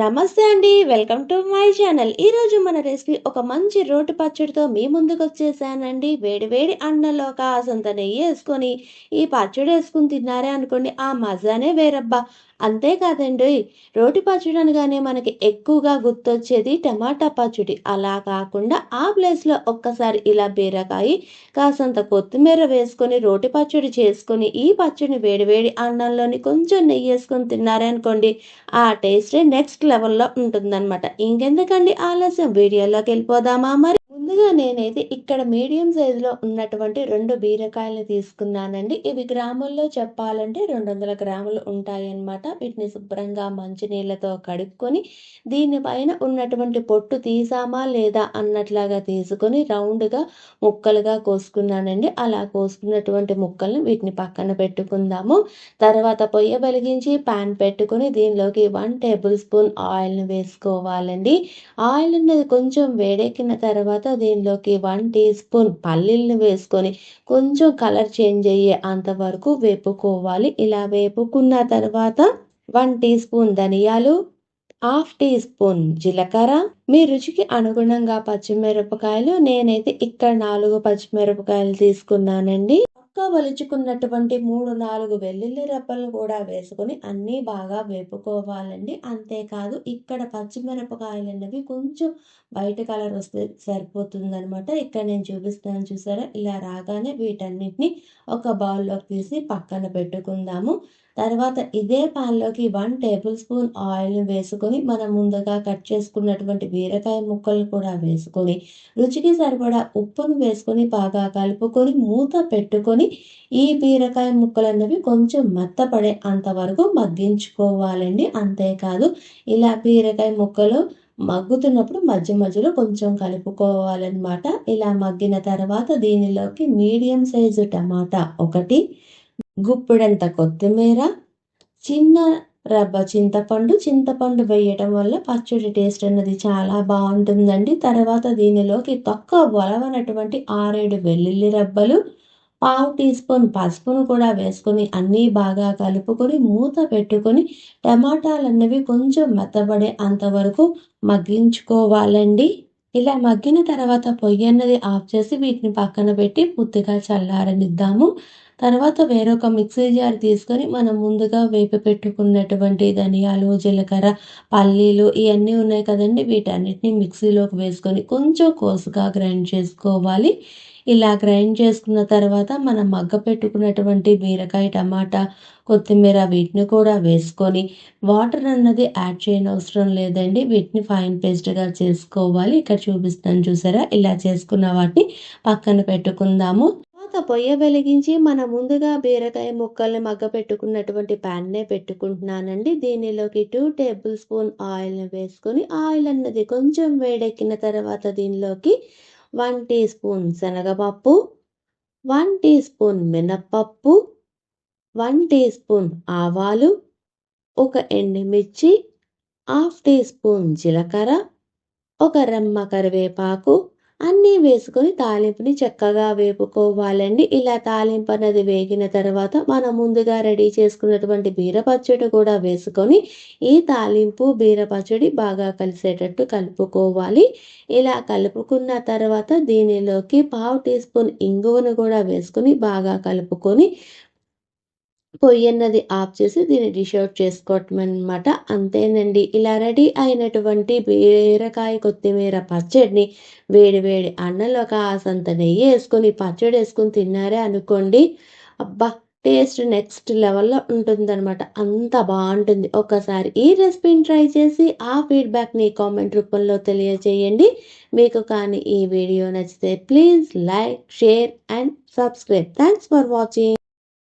నమస్తే అండి. Welcome to my channel. ఈరోజు మన రెసిపీ ఒక మంచి రోటి పచ్చడితో మీ ముందుకు వచ్చేసానండి. వేడి వేడి అన్నంలో కాసంత నెయ్యి వేసుకొని ఈ పచ్చడి వేసుకుని తిన్నారే అనుకోండి ఆ మజానే వేరబ్బా. అంతేకాదండి రోటి పచ్చడి అనగానే మనకి ఎక్కువగా గుర్తొచ్చేది టమాటా పచ్చడి. అలా కాకుండా ఆ ప్లేస్లో ఒక్కసారి ఇలా బీరకాయ కాసంత కొత్తిమీర వేసుకొని రోటి పచ్చడి చేసుకొని ఈ పచ్చడిని వేడివేడి అన్నంలోని కొంచెం నెయ్యి వేసుకొని తిన్నారే అనుకోండి ఆ టేస్టే నెక్స్ట్ లెవెల్లో ఉంటుందన్నమాట. ఇంకెందుకండి ఆలస్యం? వీడియోలోకి వెళ్ళిపోదామా మరి? ముందుగా నేనైతే ఇక్కడ మీడియం సైజులో ఉన్నటువంటి రెండు బీరకాయలు తీసుకున్నానండి. ఇవి గ్రాముల్లో చెప్పాలంటే రెండు వందల గ్రాములు ఉంటాయన్నమాట. వీటిని శుభ్రంగా మంచినీళ్ళతో కడుక్కొని దీనిపైన ఉన్నటువంటి పొట్టు తీసామా లేదా అన్నట్లాగా తీసుకొని రౌండ్గా ముక్కలుగా కోసుకున్నానండి. అలా కోసుకున్నటువంటి ముక్కల్ని వీటిని పక్కన పెట్టుకుందాము. తర్వాత పొయ్య వెలిగించి ప్యాన్ పెట్టుకుని దీనిలోకి వన్ టేబుల్ స్పూన్ ఆయిల్ని వేసుకోవాలండి. ఆయిల్ అనేది కొంచెం వేడెక్కిన తర్వాత దీనిలోకి వన్ టీ స్పూన్ పల్లీలను వేసుకొని కొంచెం కలర్ చేంజ్ అయ్యే అంతవరకు వేపుకోవాలి. ఇలా వేపుకున్న తర్వాత వన్ టీ స్పూన్ ధనియాలు హాఫ్ టీ స్పూన్ జీలకర్ర. మీ రుచికి అనుగుణంగా పచ్చిమిరపకాయలు నేనైతే ఇక్కడ నాలుగు పచ్చిమిరపకాయలు తీసుకున్నానండి. వలుచుకున్నటువంటి మూడు నాలుగు వెల్లుల్లి రెప్పలు కూడా వేసుకొని అన్నీ బాగా వేపుకోవాలండి. అంతేకాదు ఇక్కడ పచ్చిమిరపకాయలు అనేవి కొంచెం బయట కలర్ వస్తే సరిపోతుందనమాట ఇక్కడ నేను చూపిస్తాను చూసారా? ఇలా రాగానే వీటన్నిటిని ఒక బౌల్లోకి తీసి పక్కన పెట్టుకుందాము. తర్వాత ఇదే పాన్లోకి వన్ టేబుల్ స్పూన్ ఆయిల్ని వేసుకొని మనం ముందుగా కట్ చేసుకున్నటువంటి బీరకాయ ముక్కలు కూడా వేసుకొని రుచికి సరిపడా ఉప్పును వేసుకొని బాగా కలుపుకొని మూత పెట్టుకొని ఈ బీరకాయ ముక్కలు అన్నవి కొంచెం మెత్తపడే అంతవరకు మగ్గించుకోవాలండి. అంతేకాదు ఇలా బీరకాయ ముక్కలు మగ్గుతున్నప్పుడు మధ్య మధ్యలో కొంచెం కలుపుకోవాలన్నమాట. ఇలా మగ్గిన తర్వాత దీనిలోకి మీడియం సైజు టమాటా ఒకటి గుప్పెడంత కొత్తిమీర చిన్న రబ్బ చింతపండు చింతపండు వేయటం వల్ల పచ్చడి టేస్ట్ అన్నది చాలా బాగుంటుందండి. తర్వాత దీనిలోకి తక్కువ బలవనటువంటి ఆరేడు వెల్లుల్లి రబ్బలు పావు టీ స్పూన్ పసుపును కూడా వేసుకొని అన్నీ బాగా కలుపుకొని మూత పెట్టుకొని టమాటాలు అన్నవి కొంచెం మెత్తబడే అంతవరకు మగ్గించుకోవాలండి. ఇలా మగ్గిన తర్వాత పొయ్యి అన్నది ఆఫ్ చేసి వీటిని పక్కన పెట్టి పూర్తిగా చల్లారనిద్దాము. తర్వాత వేరొక మిక్సీ జార్ తీసుకొని మనం ముందుగా వేపి పెట్టుకున్నటువంటి ధనియాలు జీలకర్ర పల్లీలు ఇవన్నీ ఉన్నాయి కదండి. వీటన్నిటిని మిక్సీలోకి వేసుకొని కొంచెం కోసుగా గ్రైండ్ చేసుకోవాలి. ఇలా గ్రైండ్ చేసుకున్న తర్వాత మనం మగ్గ పెట్టుకున్నటువంటి బీరకాయ టమాటా కొత్తిమీర వీటిని కూడా వేసుకొని వాటర్ అన్నది యాడ్ చేయని అవసరం లేదండి. వీటిని ఫైన్ పేస్ట్గా చేసుకోవాలి. ఇక్కడ చూపిస్తాను చూసారా? ఇలా చేసుకున్న వాటిని పక్కన పెట్టుకుందాము. తర్వాత పొయ్య వెలిగించి మనం ముందుగా బీరకాయ ముక్కల్ని మగ్గ పెట్టుకున్నటువంటి ప్యాన్నే పెట్టుకుంటున్నానండి. దీనిలోకి టూ టేబుల్ స్పూన్ ఆయిల్ని వేసుకొని ఆయిల్ అన్నది కొంచెం వేడెక్కిన తర్వాత దీనిలోకి వన్ టీ స్పూన్ శనగపప్పు వన్ టీ స్పూన్ మినప్పప్పు వన్ టీ స్పూన్ ఆవాలు ఒక ఎండుమిర్చి హాఫ్ టీ స్పూన్ జీలకర్ర ఒక రెమ్మ కరివేపాకు అన్నీ వేసుకొని తాలింపుని చక్కగా వేపుకోవాలండి. ఇలా తాలింపు అన్నది వేగిన తర్వాత మనం ముందుగా రెడీ చేసుకున్నటువంటి బీర పచ్చడి కూడా వేసుకొని ఈ తాలింపు బీర పచ్చడి బాగా కలిసేటట్టు కలుపుకోవాలి. ఇలా కలుపుకున్న తర్వాత దీనిలోకి పావు టీ స్పూన్ ఇంగువను కూడా వేసుకొని బాగా కలుపుకొని పొయ్యి అన్నది ఆఫ్ చేసి దీన్ని డిష్ అవుట్ చేసుకోవటం అనమాట అంతేనండి. ఇలా రెడీ అయినటువంటి బీరకాయ కొత్తిమీర పచ్చడిని వేడి వేడి అన్నంలో కాసంత నెయ్యి వేసుకొని పచ్చడి వేసుకొని తిన్నారే అనుకోండి అబ్బా టేస్ట్ నెక్స్ట్ లెవెల్లో ఉంటుందన్నమాట. అంత బాగుంటుంది. ఒకసారి ఈ రెసిపీని ట్రై చేసి ఆ ఫీడ్బ్యాక్ని కామెంట్ రూపంలో తెలియజేయండి. మీకు కానీ ఈ వీడియో నచ్చితే please like share and subscribe. Thanks for watching.